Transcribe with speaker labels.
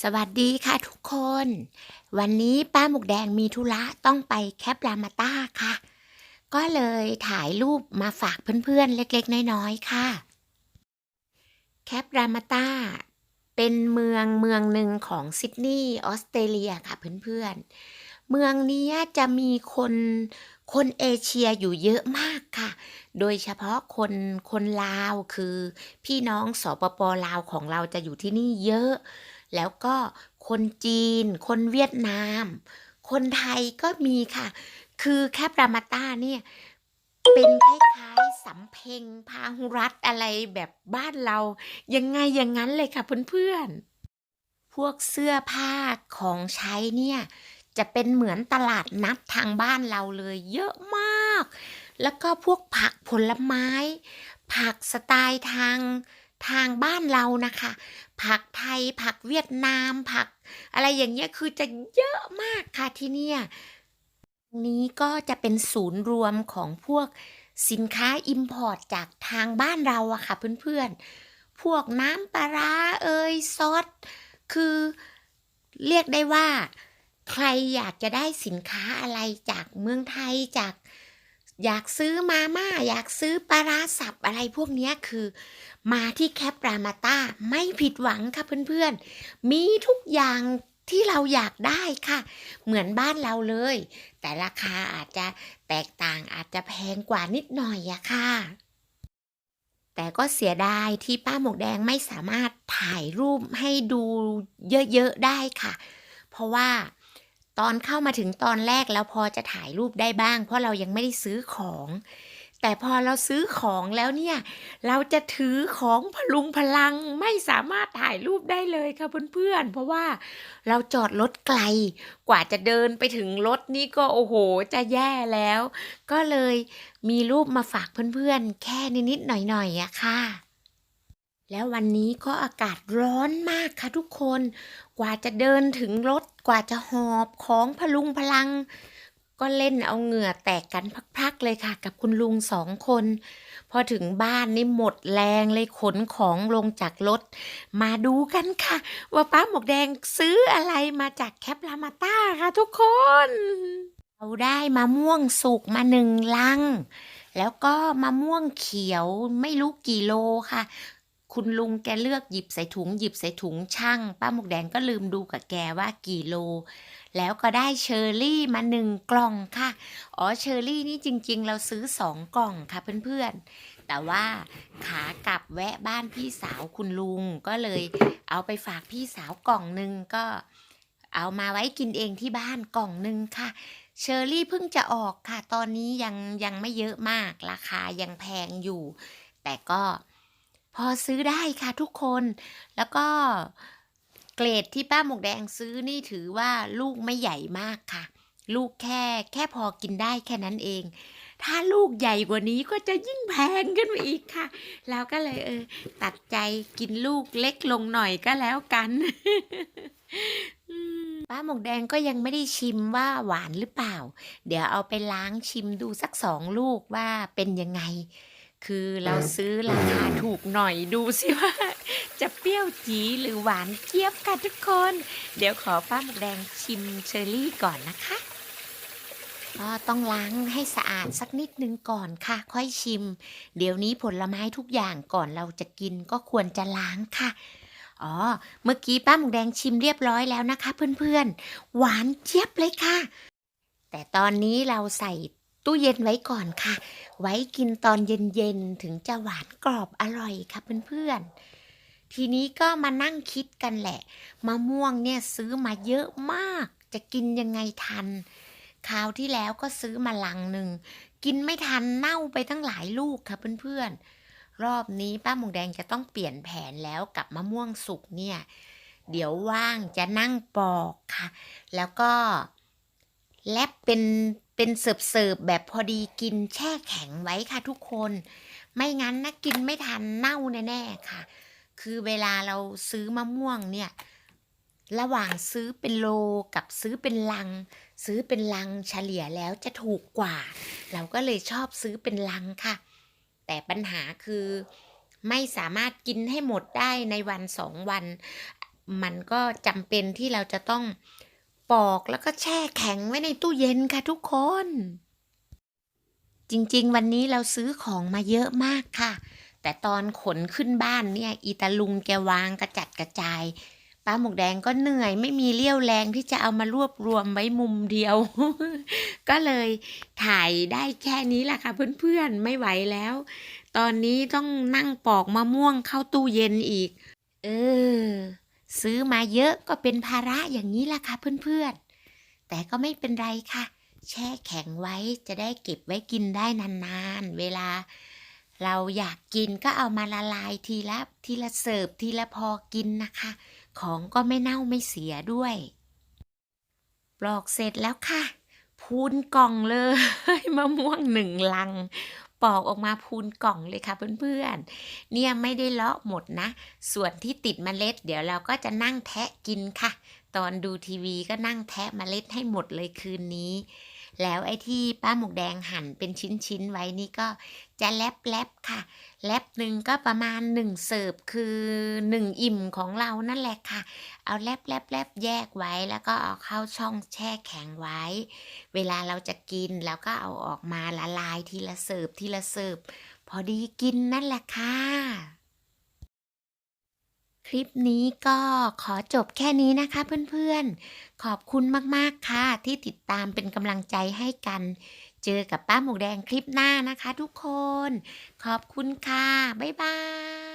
Speaker 1: สวัสดีค่ะทุกคน วันนี้ป้าหมกแดงมีธุระต้องไปแคปรามาต้าค่ะ ก็เลยถ่ายรูปมาฝากเพื่อนๆ เล็กๆ น้อยๆ ค่ะ แคปรามาต้าเป็นเมืองเมืองหนึ่งของซิดนีย์ออสเตรเลียค่ะเพื่อนๆ เมืองนี้จะมีคนคนเอเชียอยู่เยอะมากค่ะ โดยเฉพาะคนคนลาวคือพี่น้องสปปลาวของเราจะอยู่ที่นี่เยอะ แล้วก็คนจีน คนเวียดนาม คนไทยก็มีค่ะ คือแคปรามาต้าเนี่ย เป็นคล้ายๆสำเพ็งพาหุรัตอะไรแบบบ้านเรา ยังไงอย่างนั้นเลยค่ะเพื่อนๆ พวกเสื้อผ้าของใช้เนี่ย จะเป็นเหมือนตลาดนัดทางบ้านเราเลยเยอะมาก แล้วก็พวกผักผลไม้ ผักสไตล์ทาง ทางบ้านเรานะคะ ผักไทยผักเวียดนามผัก อะไรอย่างเงี้ยคือจะเยอะมากค่ะที่เนี่ยนี้ก็จะเป็นศูนย์รวมของพวกสินค้าอิมพอร์ตจากทางบ้านเราอะค่ะเพื่อนๆ พวกน้ำปลาร้าเอยซอสคือเรียกได้ว่า ใครอยากจะได้สินค้าอะไรจากเมืองไทยจาก อยากซื้อมาม่า อยากซื้อปลาร้าสับอะไรพวกนี้คือ มาที่แคปรามาต้าไม่ผิดหวังค่ะเพื่อนๆ มีทุกอย่างที่เราอยากได้ค่ะ เหมือนบ้านเราเลย แต่ราคาอาจจะแตกต่างอาจจะแพงกว่านิดหน่อยอะค่ะ แต่ก็เสียดายที่ป้าหมวกแดงไม่สามารถถ่ายรูปให้ดูเยอะๆได้ค่ะ เพราะว่า ตอนเข้ามาถึงตอนแรกแล้วพอจะถ่ายรูปได้บ้าง เพราะเรายังไม่ได้ซื้อของ แต่พอเราซื้อของแล้วเนี่ย เราจะถือของพลุงพลังไม่สามารถถ่ายรูปได้เลยค่ะเพื่อนๆ เพราะว่าเราจอดรถไกล กว่าจะเดินไปถึงรถนี่ก็โอ้โหจะแย่แล้ว ก็เลยมีรูปมาฝากเพื่อนๆ แค่นิดๆหน่อยๆอะค่ะแล้ววันนี้ก็อากาศร้อนมากค่ะทุกคน ว่าจะเดินถึงรถกว่าจะหอบของพลุงพลัง ก็เล่นเอาเหงื่อแตกกันพักๆเลยค่ะ กับคุณลุงสองคน พอถึงบ้านนี่หมดแรงเลยขนของลงจากรถ มาดูกันค่ะ ว่าป้าหมกแดงซื้ออะไรมาจากแคปลามาต้าค่ะทุกคนเราได้มะม่วงสุกมาหนึ่งลัง แล้วก็มะม่วงเขียวไม่รู้กี่โลค่ะ คุณลุงแกเลือกหยิบใส่ถุงหยิบใส่ถุงช่าง ป้าหมวกแดงก็ลืมดูกับแกว่ากี่โล แล้วก็ได้เชอร์รี่มาหนึ่งกล่องค่ะ อ๋อเชอร์รี่นี่จริง ๆ เราซื้อสองกล่องค่ะเพื่อนๆ แต่ว่าขากลับแวะบ้านพี่สาวคุณลุงก็เลยเอาไปฝากพี่สาวกล่องหนึ่งก็เอามาไว้กินเองที่บ้านกล่องหนึ่งค่ะ เชอร์รี่เพิ่งจะออกค่ะ ตอนนี้ยังยังไม่เยอะมาก ราคายังแพงอยู่ แต่ก็ พอซื้อได้ค่ะทุกคน แล้วก็เกรดที่ป้าหมวกแดงซื้อนี่ถือว่าลูกไม่ใหญ่มากค่ะ ลูกแค่แค่พอกินได้แค่นั้นเอง ถ้าลูกใหญ่กว่านี้ก็จะยิ่งแพงขึ้นไปอีกค่ะ แล้วก็เลยเออตัดใจกินลูกเล็กลงหน่อยก็แล้วกันป้าหมวกแดงก็ยังไม่ได้ชิมว่าหวานหรือเปล่า เดี๋ยวเอาไปล้างชิมดูสักสองลูกว่าเป็นยังไง คือเราซื้อราคาถูกหน่อยดูสิว่า จะเปรี้ยวจีดหรือหวานเจี๊ยบค่ะทุกคน เดี๋ยวขอป้าหมวกแดงชิมเชอร์รี่ก่อนนะคะก็ต้องล้างให้สะอาดสักนิดนึงก่อนค่ะ ค่อยชิม เดี๋ยวนี้ผลไม้ทุกอย่างก่อนเราจะกินก็ควรจะล้างค่ะอ๋อ เมื่อกี้ป้าหมูแดงชิมเรียบร้อยแล้วนะคะ เพื่อนๆ หวานเจี๊ยบเลยค่ะ แต่ตอนนี้เราใส่ ตู้เย็นไว้ก่อนค่ะ ไว้กินตอนเย็นๆ ถึงจะหวานกรอบอร่อยค่ะเพื่อนๆ ทีนี้ก็มานั่งคิดกันแหละ มะม่วงเนี่ยซื้อมาเยอะมาก จะกินยังไงทัน คราวที่แล้วก็ซื้อมาลังหนึ่ง กินไม่ทันเน่าไปตั้งหลายลูกค่ะเพื่อนๆ รอบนี้ป้าหมวกแดงจะต้องเปลี่ยนแผนแล้วกับมะม่วงสุกเนี่ย เดี๋ยวว่างจะนั่งปอกค่ะ แล้วก็แลบเป็น เป็นเสิร์ฟเสิร์ฟแบบพอดีกินแช่แข็งไว้ค่ะทุกคน ไม่งั้นนะกินไม่ทันเน่าแน่ๆค่ะ คือเวลาเราซื้อมะม่วงเนี่ย ระหว่างซื้อเป็นโลกับซื้อเป็นลัง ซื้อเป็นลังเฉลี่ยแล้วจะถูกกว่า เราก็เลยชอบซื้อเป็นลังค่ะ แต่ปัญหาคือไม่สามารถกินให้หมดได้ในวันสองวัน มันก็จำเป็นที่เราจะต้อง ปอกแล้วก็แช่แข็งไว้ในตู้เย็นค่ะทุกคน จริงๆ วันนี้เราซื้อของมาเยอะมากค่ะ แต่ตอนขนขึ้นบ้านเนี่ย อีตาลุงแกวางกระจัดกระจายป้าหมกแดงก็เหนื่อยไม่มีเรี่ยวแรงที่จะเอามารวบรวมไว้มุมเดียว ก็เลยถ่ายได้แค่นี้แหละค่ะเพื่อนๆไม่ไหวแล้ว ตอนนี้ต้องนั่งปอกมะม่วงเข้าตู้เย็นอีก เออ ซื้อมาเยอะก็เป็นภาระอย่างนี้แหละค่ะเพื่อนๆ แต่ก็ไม่เป็นไรค่ะ แช่แข็งไว้จะได้เก็บไว้กินได้นานๆ เวลา เราอยากกินก็เอามาละลายทีละทีละเสิร์ฟทีละพอกินนะคะ ของก็ไม่เน่าไม่เสียด้วย ปลอกเสร็จแล้วค่ะพูนกล่องเลยมะม่วงหนึ่งลัง ปอกออกมาพูนกล่องเลยค่ะเพื่อนๆ เนี่ยไม่ได้เลาะหมดนะ ส่วนที่ติดเมล็ด เดี๋ยวเราก็จะนั่งแทะกินค่ะ ตอนดูทีวีก็นั่งแทะเมล็ดให้หมดเลยคืนนี้ แล้วไอ้ที่ป้าหมกแดงหั่นเป็นชิ้นๆไว้นี่ก็จะแลบแลบๆค่ะ แลบหนึ่งก็ประมาณหนึ่งเสิร์ฟคือหนึ่งอิ่มของเรานั่นแหละค่ะ เอาแลบแลบแลบแยกไว้แล้วก็เอาเข้าช่องแช่แข็งไว้ เวลาเราจะกินแล้วก็เอาออกมาละลายทีละเสิร์ฟทีละเสิร์ฟพอดีกินนั่นแหละค่ะ คลิปนี้ก็ขอจบแค่นี้นะคะเพื่อนๆ ขอบคุณมากๆค่ะที่ติดตามเป็นกำลังใจให้กัน เจอกับป้าหมูแดงคลิปหน้านะคะทุกคน ขอบคุณค่ะ บ๊ายบาย